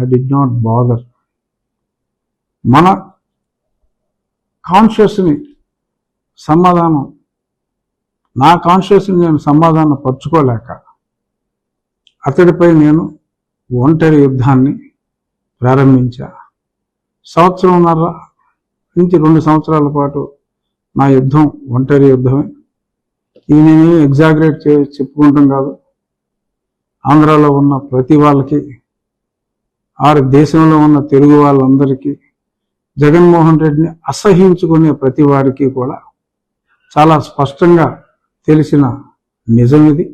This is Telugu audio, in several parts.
ఐ డి నాట్ బాదర్ మన కాన్షియస్ని సమాధానం నా కాన్షియస్ని నేను సమాధానం పరుచుకోలేక అతడిపై నేను ఒంటరి యుద్ధాన్ని ప్రారంభించా. సంవత్సరంన్నర నుంచి రెండు సంవత్సరాల పాటు నా యుద్ధం ఒంటరి యుద్ధమే. ఇది నేనేమి ఎగ్జాగరేట్ చే చెప్పుకుంటాం కాదు. ఆంధ్రాలో ఉన్న ప్రతి వాళ్ళకి ఆరు దేశంలో ఉన్న తెలుగు వాళ్ళందరికీ జగన్మోహన్ రెడ్డిని అసహించుకునే ప్రతి వారికి కూడా చాలా స్పష్టంగా తెలిసిన నిజం ఇది.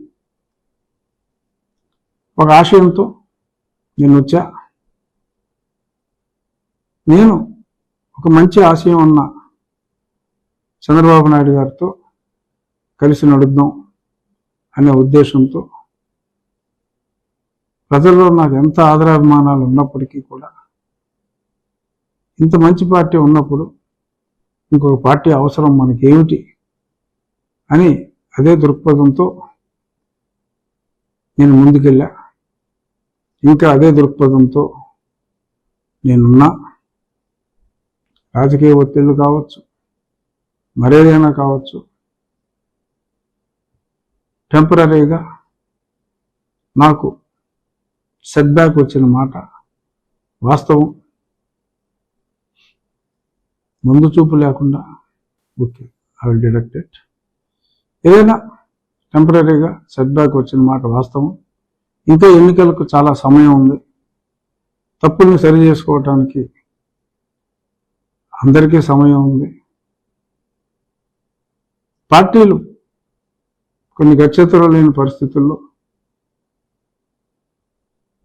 ఒక ఆశయంతో నేను వచ్చా. నేను ఒక మంచి ఆశయం ఉన్న చంద్రబాబు నాయుడు గారితో కలిసి నడుద్దాం అనే ఉద్దేశంతో ప్రజల్లో నాకు ఎంత ఆదరాభిమానాలు ఉన్నప్పటికీ కూడా ఇంత మంచి పార్టీ ఉన్నప్పుడు ఇంకొక పార్టీ అవసరం మనకి ఏమిటి అని అదే దృక్పథంతో నేను ముందుకెళ్ళా. ఇంకా అదే దృక్పథంతో నేనున్నా. రాజకీయ ఒత్తిళ్ళు కావచ్చు మరేదైనా కావచ్చు టెంపరీగా నాకు సెట్బ్యాక్ వచ్చిన మాట. వాస్తవం. ముందు చూపు లేకుండా. Okay I will deduct it ఏదైనా టెంపరీగా సెట్బ్యాక్ వచ్చిన మాట వాస్తవం. ఇంకా ఎన్నికలకు చాలా సమయం ఉంది. తప్పుల్ని సరి చేసుకోవటానికి అందరికీ సమయం ఉంది. పార్టీలు కొన్ని గచ్చతలు లేని పరిస్థితుల్లో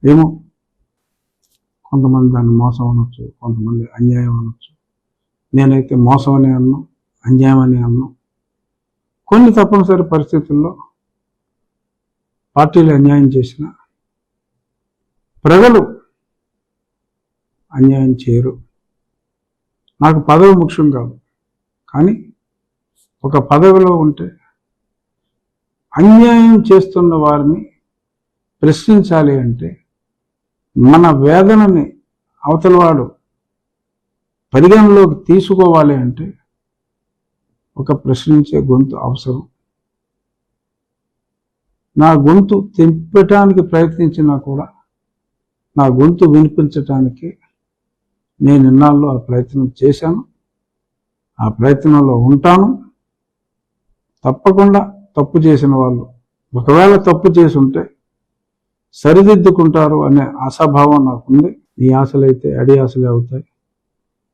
ఏమో? కొంతమంది దాన్ని మోసం అనొచ్చు కొంతమంది అన్యాయం అనొచ్చు. నేనైతే మోసం అనే అన్నాం అన్యాయం అనే అన్నాం కొన్ని తప్పనిసరి పరిస్థితుల్లో పార్టీలు అన్యాయం చేసిన ప్రజలు అన్యాయం చేయరు. నాకు పదవి ముఖ్యం కాదు. కానీ ఒక పదవిలో ఉంటే అన్యాయం చేస్తున్న వారిని ప్రశ్నించాలి అంటే మన వేదనని అవతలవాడు పరిగణలోకి తీసుకోవాలి అంటే ఒక ప్రశ్నించే గొంతు అవసరం. నా గొంతు తెంపటానికి ప్రయత్నించినా కూడా నా గొంతు వినిపించటానికి నేను ఇన్నాళ్ళు ఆ ప్రయత్నం చేశాను ఆ ప్రయత్నంలో ఉంటాను. తప్పకుండా తప్పు చేసిన వాళ్ళు ఒకవేళ తప్పు చేసి ఉంటే సరిదిద్దుకుంటారు అనే ఆశాభావం నాకుంది. ఆశలు ఆశలైతే అడి ఆశలే అవుతాయి.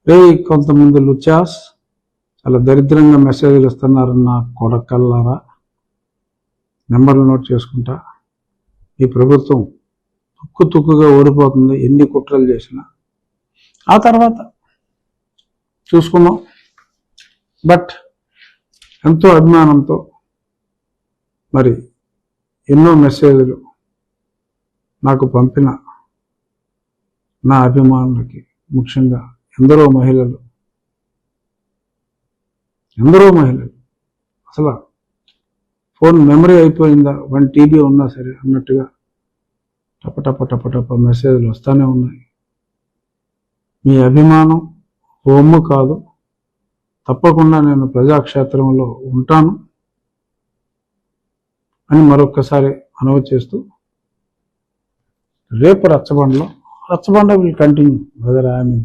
రే కొంతమంది లుచాస్ చాలా దరిద్రంగా మెసేజ్లు ఇస్తున్నారు కొడకల్లారా? నెంబర్లు నోట్ చేసుకుంటా. ఈ ప్రభుత్వం తుక్కు తుక్కుగా ఓడిపోతుంది ఎన్ని కుట్రలు చేసినా. ఆ తర్వాత చూసుకున్నాం బట్ ఎంతో అభిమానంతో మరి ఎన్నో మెసేజ్లు నాకు పంపిన నా అభిమానులకి ముఖ్యంగా ఎందరో మహిళలు. ఎందరో మహిళలు. అసలు ఫోన్ మెమరీ అయిపోయిందా? వన్ టీబీ ఉన్నా సరే అన్నట్టుగా టప టప టప టప మెసేజ్లు వస్తూనే ఉన్నాయి. మీ అభిమానం హోము కాదు. తప్పకుండా నేను ప్రజాక్షేత్రంలో ఉంటాను అని మరొక్కసారి మనవి చేస్తూ రేపు రచ్చబండలో Racchabanda will continue whether I'm in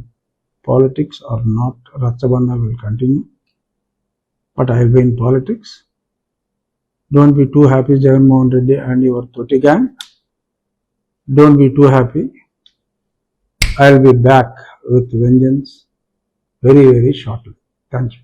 politics or not Racchabanda will continue but I will be in politics don't be too happy Jaganmohan Reddy and your తొట్టి gang don't be too happy I will be back with vengeance very, very shortly. Thank you.